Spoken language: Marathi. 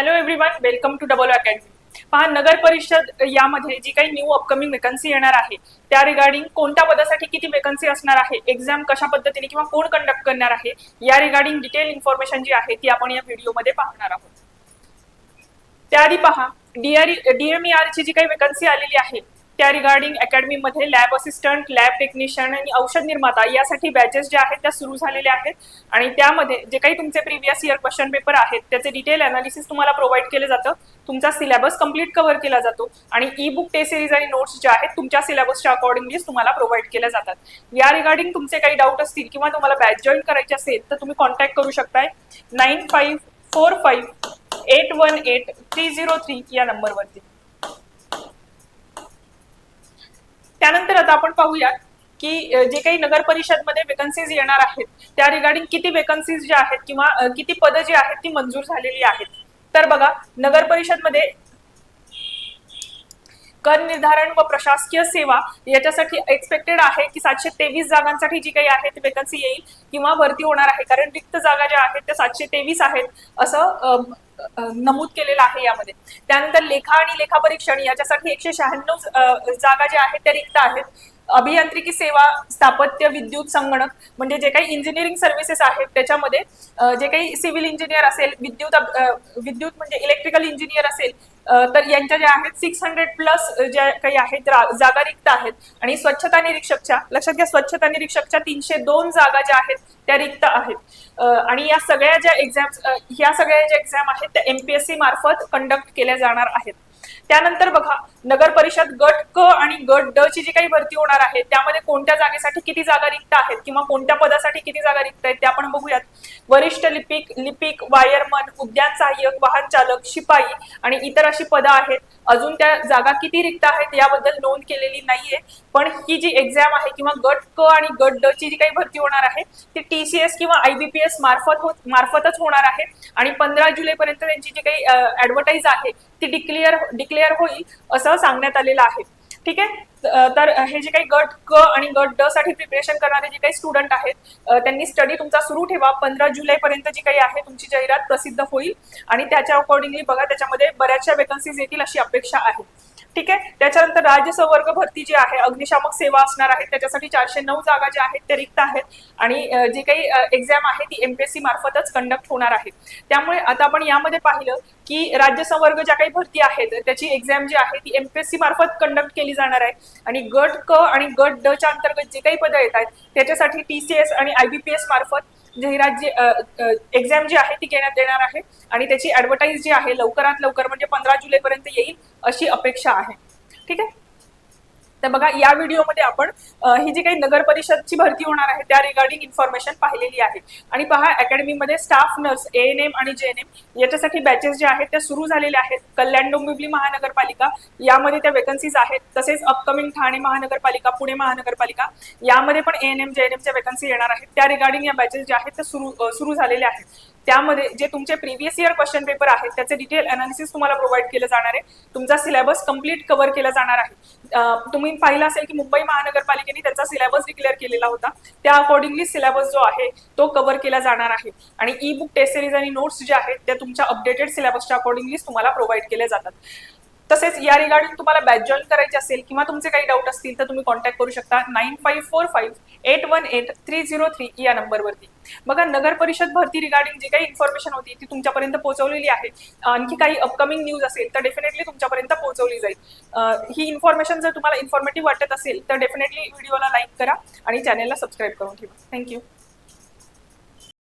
Hello everyone welcome to double academy पहा नगर परिषद यामध्ये जी काही न्यू अपकमिंग वेकन्सी येणार आहे त्या रिगार्डिंग कोणत्या पदासाठी किती वेकन्सी असणार आहे एक्झाम कशा पद्धतीने किंवा कोण कंडक्ट करणार आहे या रिगार्डिंग डिटेल इन्फॉर्मेशन जी आहे ती आपण या व्हिडिओमध्ये पाहणार आहोत. त्याआधी पहा डीआर डीएमईआरची जी काही वेकन्सी आलेली आहे त्या रिगार्डिंग अकॅडमीमध्ये लॅब असिस्टंट लॅब टेक्निशियन आणि औषध निर्माता यासाठी बॅचेस ज्या आहेत त्या सुरू झालेल्या आहेत. आणि त्यामध्ये जे काही तुमचे प्रिव्हियस इयर क्वेश्चन पेपर आहेत त्याचे डिटेल अनालिसिस तुम्हाला प्रोव्हाइड केलं जातं. तुमचा सिलेबस कंप्लीट कव्हर केला जातो. आणि ई बुक टेस्ट सिरीज आणि नोट्स ज्या आहेत तुमच्या सिलेबसच्या अकॉर्डिंगलीच तुम्हाला प्रोव्हाइड केल्या जातात. या रिगार्डिंग तुमचे काही डाऊट असतील किंवा तुम्हाला बॅच जॉईन करायचे असेल तर तुम्ही कॉन्टॅक्ट करू शकताय. Nine five four five eight one eight three zero three या नंबरवरती त्यानंतर आता आपण पाहूयात की जे काही नगर परिषदमध्ये वेकन्सीज येणार आहेत त्या रिगार्डिंग किती वेकन्सीज ज्या आहेत किंवा किती पदं जी आहेत ती मंजूर झालेली आहेत. तर बघा नगर परिषदमध्ये कर निर्धारण व प्रशासकीय सेवा याच्यासाठी एक्सपेक्टेड आहे की सातशे तेवीस जागांसाठी जी काही आहे ती वेकन्सी येईल किंवा भरती होणार आहे. कारण रिक्त जागा ज्या आहेत त्या सातशे तेवीस आहेत असं नमूद केलेलं आहे यामध्ये. त्यानंतर लेखा आणि लेखा परीक्षण याच्यासाठी एकशे शहाण्णव जागा ज्या आहेत त्या रिक्त आहेत. अभियांत्रिकी सेवा स्थापत्य विद्युत संगणक म्हणजे जे काही इंजिनिअरिंग सर्व्हिसेस आहेत त्याच्यामध्ये जे काही सिव्हिल इंजिनियर असेल विद्युत विद्युत म्हणजे इलेक्ट्रिकल इंजिनियर असेल तर यांच्या ज्या आहेत सिक्स हंड्रेड प्लस ज्या काही आहेत जागा रिक्त आहेत. आणि स्वच्छता निरीक्षकच्या लक्षात घ्या स्वच्छता निरीक्षकच्या तीनशे दोन जागा ज्या आहेत त्या रिक्त आहेत. आणि या सगळ्या ज्या एक्झाम्स ह्या सगळ्या ज्या एक्झाम आहेत त्या एमपीएससी मार्फत कंडक्ट केल्या जाणार आहेत. त्यानंतर बघा नगर परिषद गट क आणि गट ड ची जी काही भरती होणार आहे त्यामध्ये कोणत्या जागेसाठी किती जागा रिक्त आहेत किंवा कोणत्या पदासाठी किती जागा रिक्त आहेत ते आपण बघूयात. वरिष्ठ लिपिक लिपिक वायरमन उद्यान सहाय्यक वाहन चालक शिपाई आणि इतर अशी पदं आहेत. अजून त्या जागा किती रिक्त आहेत याबद्दल नोंद केलेली नाहीये. पण ही जी एक्झाम आहे किंवा गट क आणि गट ड ची जी काही भरती होणार आहे ती टीसीएस किंवा आयबीपीएस मार्फत हो मार्फतच होणार आहे. आणि पंधरा जुलै पर्यंत त्यांची जी काही ऍडव्हर्टाईज आहे ती डिक्लेअर डिक्लेअर होईल असं सांगण्यात आलेलं आहे. ठीक आहे? तर हे जे काही गट क आणि गट ड साठी प्रिपरेशन करणारे जे काही स्टुडंट आहेत त्यांनी स्टडी तुमचा सुरू ठेवा. पंधरा जुलै पर्यंत जी काही आहे तुमची जाहिरात प्रसिद्ध होईल. आणि त्याच्या अकॉर्डिंगली बघा त्याच्यामध्ये बऱ्याचशा वेकन्सीज येतील अशी अपेक्षा आहे. ठीक आहे? त्याच्यानंतर राज्य संवर्ग भरती जी आहे अग्निशामक सेवा असणार आहे त्याच्यासाठी चारशे नऊ जागा ज्या आहेत त्या रिक्त आहेत. आणि जी काही एक्झाम आहे ती एमपीएससी मार्फतच कंडक्ट होणार आहे. त्यामुळे आता आपण यामध्ये पाहिलं की राज्य संवर्ग ज्या काही भरती आहेत त्याची एक्झाम जी आहे ती एमपीएससी मार्फत कंडक्ट केली जाणार आहे. आणि गट क आणि गट ड च्या अंतर्गत जे काही पदं येत आहेत त्याच्यासाठी टीसीएस आणि आयबीपीएस मार्फत जाहिरात जी एक्झाम जी आहे ती घेण्यात येणार आहे आणि त्याची ऍडव्हर्टाईज जी आहे लवकरात लवकर म्हणजे पंधरा जुलैपर्यंत येईल अशी अपेक्षा आहे. ठीक आहे? तर बघा या व्हिडिओमध्ये आपण ही जी काही नगर परिषदची भरती होणार आहे त्या रिगार्डिंग इन्फॉर्मेशन पाहिलेली आहे आणि पहा अकॅडमीमध्ये staff nurse A N M आणि जे एन एम याच्यासाठी बॅचेस ज्या आहेत त्या सुरू झालेल्या आहेत. कल्याण डोंबिवली महानगरपालिका यामध्ये त्या वेकन्सीज आहेत. तसेच अपकमिंग ठाणे महानगरपालिका पुणे महानगरपालिका यामध्ये पण A N M G N एमच्या वेकन्सी येणार आहेत. त्या रिगार्डिंग या बॅचेस ज्या आहेत त्या सुरू सुरू झालेल्या आहेत. त्यामध्ये जे तुमचे प्रिव्हियस इयर क्वेश्चन पेपर आहेत त्याचे डिटेल अनालिसिस तुम्हाला प्रोव्हाइड केलं जाणार आहे. तुमचा सिलेबस कंप्लीट कव्हर केला जाणार आहे. तुम्ही पाहिलं असेल की मुंबई महानगरपालिकेने त्यांचा सिलेबस डिक्लेअर केलेला होता. त्या अकॉर्डिंगली सिलेबस जो आहे तो कव्हर केला जाणार आहे. आणि ई बुक टेस्ट सिरीज आणि नोट्स जे आहेत त्या तुमच्या अपडेटेड सिलेबसच्या अकॉर्डिंगलीच तुम्हाला प्रोव्हाइड केले जातात. तसेच या रिगार्डिंग तुम्हाला बॅच जॉईन करायचे असेल किंवा तुमचे काही डाऊट असतील तर तुम्ही कॉन्टॅक्ट करू शकता nine five four five eight one eight three zero three या नंबरवरती बघा नगर परिषद भरती रिगार्डिंग जी काही इन्फॉर्मेशन होती ती तुमच्यापर्यंत पोहोचवलेली आहे. आणखी काही अपकमिंग न्यूज असेल तर डेफिनेटली तुमच्यापर्यंत पोहोचवली जाईल. ही इन्फॉर्मेशन जर तुम्हाला इन्फॉर्मेटिव्ह वाटत असेल तर डेफिनेटली व्हिडिओला लाईक करा आणि चॅनेलला सबस्क्राईब करून ठेवा. थँक्यू